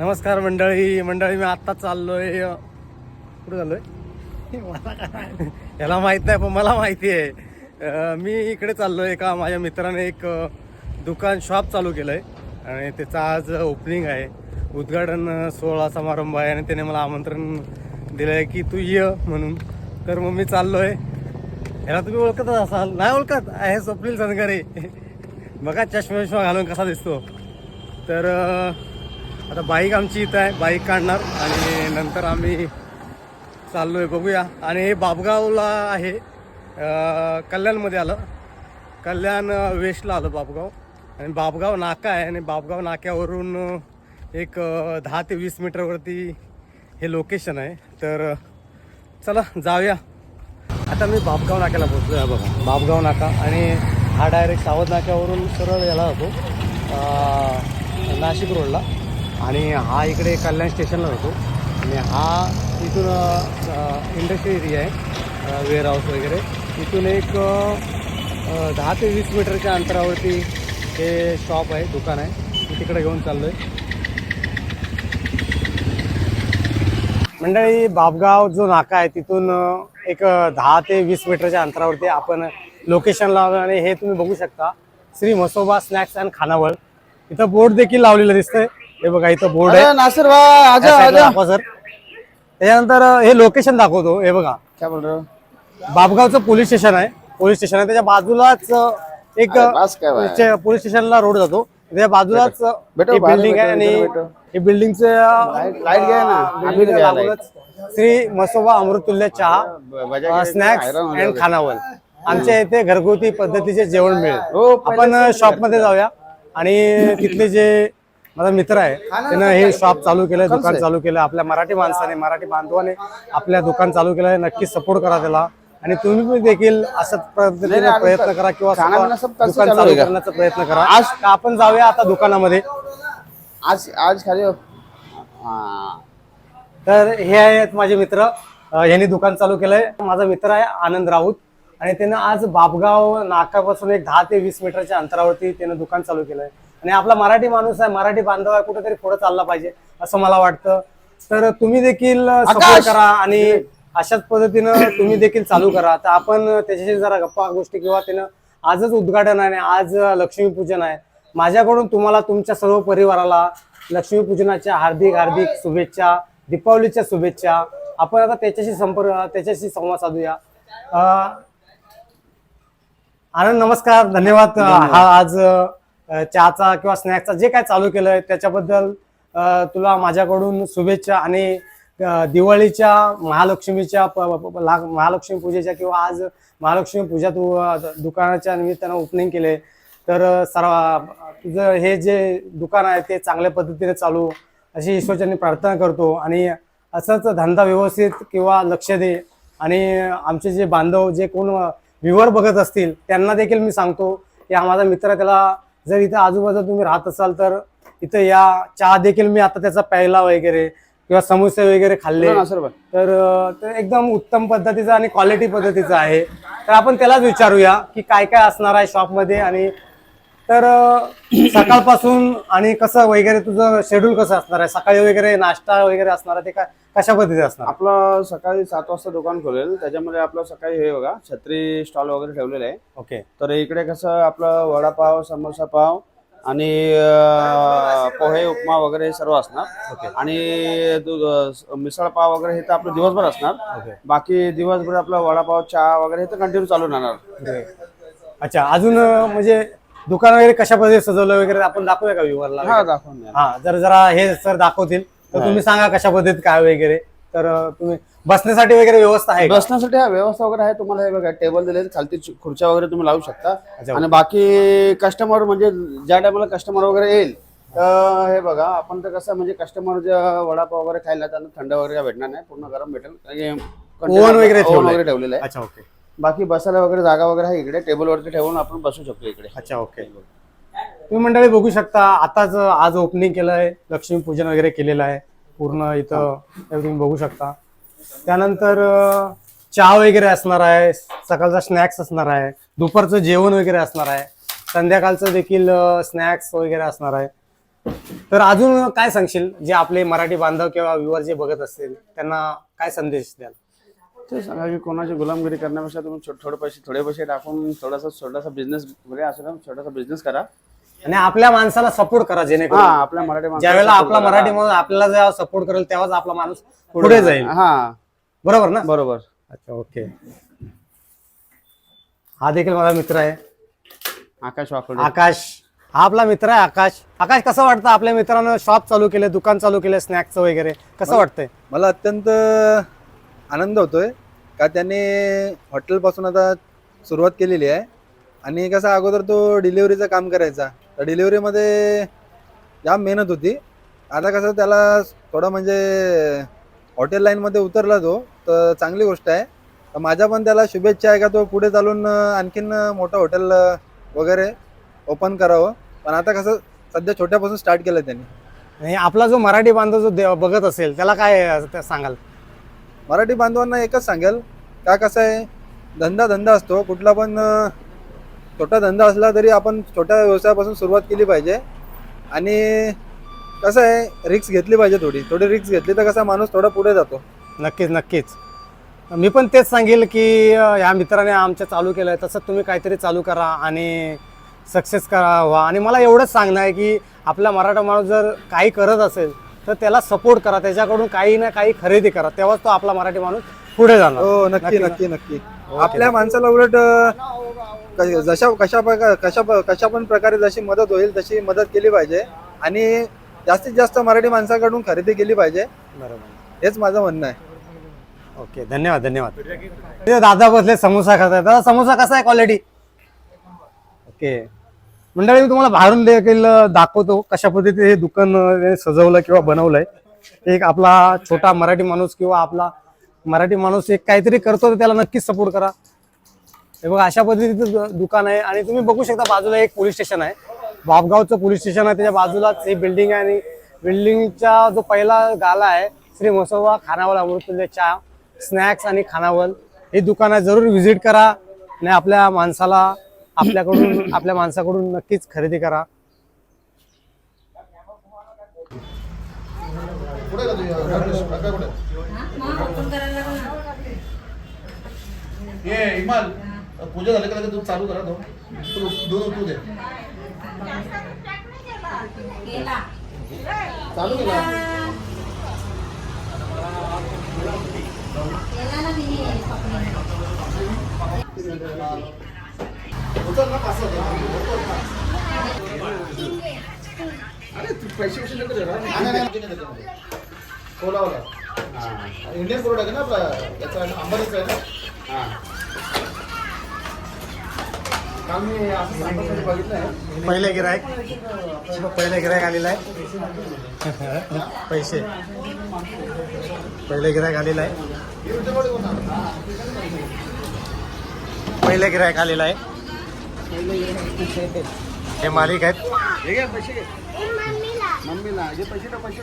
नमस्कार मंडळी मंडळी मी आत्ता चाललोय. कुठं कुठे चाललोय? मला काय- याला माहीत नाही पण मला माहिती आहे. मी इकडे चाललोय एका माझ्या मित्राने एक दुकान शॉप चालू केलं आहे आणि त्याचं आज ओपनिंग आहे. उद्घाटन सोहळा समारंभ आहे. आणि त्याने मला आमंत्रण दिलं आहे की तू ये म्हणून. तर मग मी चाललो आहे याला तुम्ही ओळखतच असाल? नाही ओळखत? आहे स्वप्नील सनगरे. बघा चष्मा विष्मा घालून कसा दिसतो. तर आता बाईक आमची इथं आहे बाईक काढणार आणि नंतर आम्ही चाललोय बघूया. आणि हे बापगावला आहे. कल्याणमध्ये आलं. कल्याण वेस्टला आलं बापगाव. आणि बापगाव नाका आहे आणि बापगाव नाक्यावरून एक दहा ते वीस मीटरवरती हे लोकेशन आहे. तर चला जाऊया. आता मी बापगाव नाक्याला पोहोचलो आहे बघा. बापगाव नाका. आणि हा डायरेक्ट सावध नाक्यावरून सरळ याला जातो. नाशिक रोडला आणि हा इकडे कल्याण स्टेशनला होतो. आणि हा इथून इंडस्ट्री एरिया आहे वेअर हाऊस वगैरे. इथून एक दहा ते वीस मीटरच्या अंतरावरती हे शॉप आहे दुकान आहे. मी तिकडे घेऊन चाललो आहे मंडळी बापगाव जो नाका आहे तिथून एक दहा ते वीस मीटरच्या अंतरावरती आपण लोकेशन लावलं आणि हे तुम्ही बघू शकता श्री मसोबा स्नॅक्स अँड खानावळ. इथं बोर्ड देखील लावलेलं दिसतंय. हे बघा इथं बोर्ड आहे. नासिर भाई त्या आजा साईडला आजा. दाखवा सर त्याच्यानंतर अ, हे लोकेशन दाखवतो हे बघा. क्या बोल रहे हो? बापगावचं पोलीस स्टेशन आहे. पोलीस स्टेशन आहे. त्याच्या बाजूलाच अ, एक अरे बस काय बाय. चे- पोलीस स्टेशनला रोड जातो. त्याच्या बाजूलाच अ, बेटो, बिल्डिंग आहे बेटो, आणि इधर बेटो. हे बिल्डिंगचे लाईट- लाइट घ्या ना. आम्ही. श्री मसोबा अमृतुल्य चहा स्नॅक्स हैराण होऊन अँड जाऊ. खानावळ. आमच्या इथे घरगुती पद्धतीचे जेवण मिळेल. हो, पहिले आपण शॉपमध्ये जाऊया. आणि तिथले जे माझा मित्र आहे. त्यानं हे शॉप चालू केलंय दुकान चालू केलं आपल्या मराठी माणसाने मराठी बांधवाने आपल्या दुकान चालू केलंय. नक्की सपोर्ट करा त्याला. आणि तुम्ही पण देखील असंच पद्धतीने प्रयत्न करा किंवा दुकान चालू? करण्याचा प्रयत्न करा. आज आपण जाऊया आता दुकानामध्ये. आज आज खाली. तर हे आहेत माझे मित्र. यांनी दुकान चालू केलंय. माझा मित्र आहे आनंद राऊत. आणि त्यानं आज बापगाव नाकापासून एक दहा ते वीस मीटरच्या अंतरावरती त्यानं दुकान चालू केलंय. आणि आपला मराठी माणूस आहे मराठी बांधव आहे कुठेतरी पुढे चालला पाहिजे असं मला वाटतं. तर तुम्ही देखील सपोर्ट! करा आणि अशाच पद्धतीनं तुम्ही देखील चालू करा. तर आपण त्याच्याशी जरा गप्पा गोष्टी किंवा त्यानं आजच उद्घाटन आहे आज लक्ष्मीपूजन आहे. माझ्याकडून तुम्हाला तुमच्या सर्व परिवाराला लक्ष्मीपूजनाच्या हार्दिक हार्दिक शुभेच्छा दीपावलीच्या शुभेच्छा. आपण आता त्याच्याशी संपर्क त्याच्याशी संवाद साधूया. आनंद नमस्कार धन्यवाद हा आज चहाचा किंवा स्नॅक्सचा जे काय चालू केलंय त्याच्याबद्दल तुला माझ्याकडून शुभेच्छा आणि दिवाळीच्या महालक्ष्मीच्या प- महालक्ष्मी पूजेच्या किंवा आज महालक्ष्मी पूजा तू दुकानाच्या निमित्तानं ओपनिंग केले. तर सर्व तुझं हे जे दुकान आहे ते चांगल्या पद्धतीने चालू. अशी ईश्वरच्यांनी प्रार्थना करतो आणि असंच धंदा व्यवस्थित किंवा लक्ष दे. आणि आमचे जे बांधव जे कोण व्ह्युअर बघत असतील त्यांना देखील मी सांगतो की हा माझा मित्र त्याला जर इथं आजूबाजूला तुम्ही राहत असाल तर इथं या चहा देखील मी आता त्याचा प्यायला वगैरे किंवा समोसे वगैरे खाल्ले भाई. तर ते एकदम उत्तम पद्धतीचा आणि क्वालिटी पद्धतीचा आहे तर आपण त्यालाच विचारूया की काय काय असणार आहे शॉपमध्ये आणि तर सकाळपासून आणि कसं वगैरे तुझं शेड्यूल कसं असणार आहे? सकाळी वगैरे नाश्ता वगैरे असणार आहे? ते काय कशा पद्धतीचे असणार? आपलं सकाळी सात वाजता दुकान खोलेल. त्याच्यामध्ये आपलं सकाळी हे बघा छत्री स्टॉल वगैरे ठेवलेलं आहे. ओके. तर इकडे कसं आपलं वडापाव समोसा पाव आणि पोहे उपमा वगैरे हे सर्व असणार. आणि दु- अं, मिसळ पाव वगैरे हे तर आपलं दिवसभर असणार. ओके. बाकी दिवसभर आपलं वडापाव चहा वगैरे हे तर कंटिन्यू चालू राहणार. अच्छा अजून म्हणजे दुकान वगैरे कशा पद्धतीने सजवलं वगैरे आपण दाखवूया का व्ह्यूवरला हा दाखवून द्या. हा जर जरा हे सर दाखवतील तर तुम्ही सांगा कशा पद्धतीत काय वगैरे. तर अं, तुम्ही बसण्यासाठी वगैरे व्यवस्था आहे का? बसण्यासाठी हा व्यवस्था वगैरे आहे. तुम्हाला हे बघा टेबल दिले खालती चु- खुर्च्या वगैरे तुम्ही लावू शकता. आणि बाकी कस्टमर म्हणजे ज्या टायमाला कस्टमर वगैरे येईल तर हे बघा आपण तर कसं म्हणजे कस्टमर जे वडापाव वगैरे खायला त्यांना थंड वगैरे काय भेटणार नाही. पूर्ण गरम भेटेल. ओव्हन वगैरे ओव्हन ठेवलंय. वगैरे ठेवलेलं आहे. अच्छा ओके बाकी बसायला वगैरे जागा वगैरे आहे इकडे. टेबलवरती ठेवून आपण बसू शकतो इकडे. अच्छा ओके तुम्ही मंडळी बघू शकता आताच आज ओपनिंग केलं आहे लक्ष्मीपूजन वगैरे केलेलं आहे. पूर्ण इथं तुम्ही बघू शकता. त्यानंतर चहा वगैरे असणार आहे सकाळचा स्नॅक्स असणार आहे दुपारचं जेवण वगैरे असणार आहे संध्याकाळचं देखील स्नॅक्स वगैरे असणार आहे. तर अजून काय सांगशील जे आपले मराठी बांधव किंवा व्ह्युअर जे बघत असतील त्यांना काय संदेश द्याल? ते सांगा की कोणाची गुलामगिरी करण्यापेक्षा तुम्ही छोटे थोडे पैसे थोडे पैसे टाकून थोडासा छोटासा बिझनेस वगैरे असं ना छोटासा बिझनेस करा. आणि आपल्या माणसाला सपोर्ट करा हा जेणेकरून आपल्या मराठी माणसाला ज्यावेळेला support आपला करा. मराठी म्हणून आपल्याला जेव्हा सपोर्ट करेल तेव्हाच आपला माणूस पुढे जाईल. हा. बरोबर ना? बरोबर. अच्छा ओके हा देखील माझा मित्र आहे. आकाश वाकडे आकाश. हा आपला मित्र आहे आकाश. आकाश कसं वाटतं आपल्या मित्रानं शॉप चालू केले दुकान चालू केले स्नॅक्सचं वगैरे? कसं वाटतंय? मला अत्यंत आनंद होतोय. का त्याने हॉटेलपासून आता सुरुवात केलेली आहे. आणि कसं अगोदर तो डिलिव्हरीचं काम करायचा. तर डिलिव्हरीमध्ये जाम मेहनत होती. आता कसं त्याला थोडं म्हणजे हॉटेल लाईनमध्ये उतरला तो तर चांगली गोष्ट आहे. तर माझ्या पण त्याला शुभेच्छा आहे का तो पुढे चालून आणखीन मोठं हॉटेल वगैरे ओपन करावं. पण आता कसं सध्या छोट्यापासून स्टार्ट केलं त्यांनी. आपला जो मराठी बांधव जो दे- बघत असेल त्याला काय सांगाल? मराठी बांधवांना एकच सांगेल का कसं आहे धंदा धंदा असतो कुठला पण छोटा धंदा असला तरी आपण छोट्या व्यवसायापासून सुरुवात केली पाहिजे. आणि कसं आहे रिक्स घेतली पाहिजे थोडी. थोडी रिक्स घेतली तर कसा माणूस थोडा पुढे जातो. नक्कीच नक्कीच. मी पण तेच सांगेल की ह्या मित्राने आमच्या चालू केलं आहे तसं तुम्ही काहीतरी चालू करा आणि सक्सेस करा व्हा. आणि मला एवढंच सांगणं आहे की आपला मराठा माणूस जर काही करत असेल तर त्याला सपोर्ट करा. त्याच्याकडून काही ना काही खरेदी करा. तेव्हाच तो आपला मराठी माणूस पुढे जाणार. हो नक्की नक्की नक्की आपल्या माणसाला उलट क- जशा कशा कशा प- कशा पण प्रकारे जशी मदत होईल तशी मदत केली पाहिजे. आणि जास्तीत जास्त मराठी माणसाकडून खरेदी केली पाहिजे. बरोबर. हेच माझं म्हणणं आहे. ओके धन्यवाद धन्यवाद. इथे दादा बसले समोसा खात आहे दादा समोसा कसा आहे क्वालिटी? ओके. मंडळी मी तुम्हाला बाहेरून देखील दाखवतो कशा पद्धतीने हे दुकान सजवलं किंवा बनवलंय. एक आपला छोटा मराठी माणूस किंवा आपला मराठी माणूस एक काहीतरी करतो तर त्याला नक्कीच सपोर्ट करा. हे बघा अशा पद्धतीचं दुकान आहे. आणि तुम्ही बघू शकता बाजूला एक पोलीस स्टेशन आहे. बापगावचं पोलीस स्टेशन आहे. त्याच्या बाजूलाच ही बिल्डिंग आहे. आणि बिल्डिंगचा जो पहिला गाला आहे श्री मसोबा खानावल अमृतुल्य चहा स्नॅक्स आणि खानावल हे दुकान आहे. जरूर व्हिजिट करा. आणि आपल्या माणसाला आपल्याकडून आपल्या माणसाकडून नक्कीच खरेदी करा. ये इमाल पूजा झाली का दूध चालू करा तो. तू दूध तू दे. चालू केला ना अरे तू पैसे. कोलावाला. इंडियन प्रोडक्ट आहे ना आपला याचा अंबानीचा आहे ना? काल मी असं साखरमध्ये बघितलंय पहिले गिरायक. पहिले गिरायक आलेला आहे. पैसे. पहिले गिरायक आलेला आहे. पहिले गिरायक आलेला आहे. हे मालिक आहेत. हे पैसे मम्मीला. हे पैसे पैसे